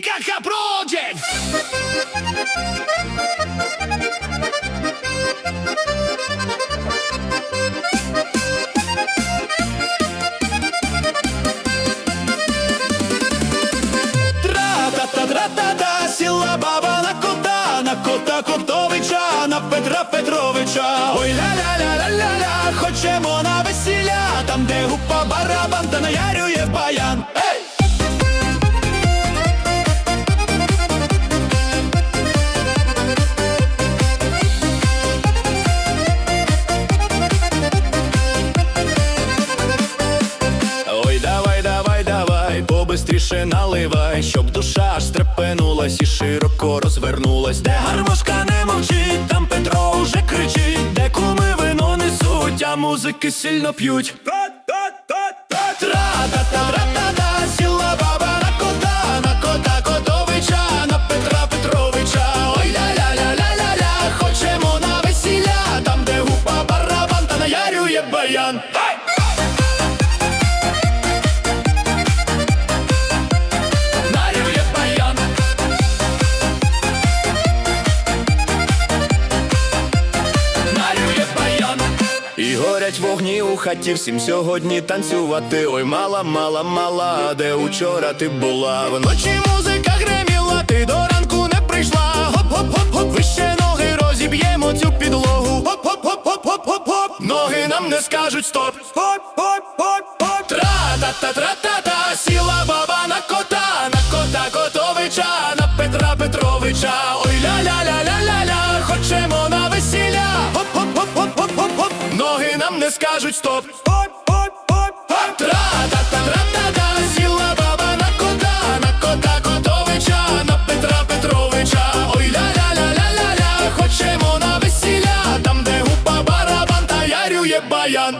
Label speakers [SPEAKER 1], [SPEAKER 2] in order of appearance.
[SPEAKER 1] Кака Project! Тра-та-та-тра-та-та, сіла баба на кота, на кота Котовича, на Петра Петровича. Ой ля-ля-ля-ля-ля-ля, хочемо на весілля, там, де гупа барабан та наярює баян. Давай, побистріше наливай, щоб душа аж стрепенулась і широко розвернулась. Де гармошка не мовчить, там Петро уже кричить, де куми вино несуть, а музики сильно п'ють. Тра-та-та-та-та-та, вогні у хаті, всім сьогодні танцювати. Ой, мала, мала, мала, де учора ти була? Вночі музика греміла, ти до ранку не прийшла. Гоп-гоп-гоп-гоп, вище ноги розіб'ємо цю підлогу. Гоп-гоп-гоп-гоп-гоп-гоп, ноги нам не скажуть стоп. Гоп-гоп-гоп-гоп Тра-та-та-тра-та-та, не скажуть стоп. Гоп-гоп-гоп-гоп, тра-та-та-тра-та-та, сіла баба на кота, на кота Котовича, на Петра Петровича. Ой ля-ля-ля-ля-ля-ля, хочемо на весілля, там де гупа барабан та ярює баян.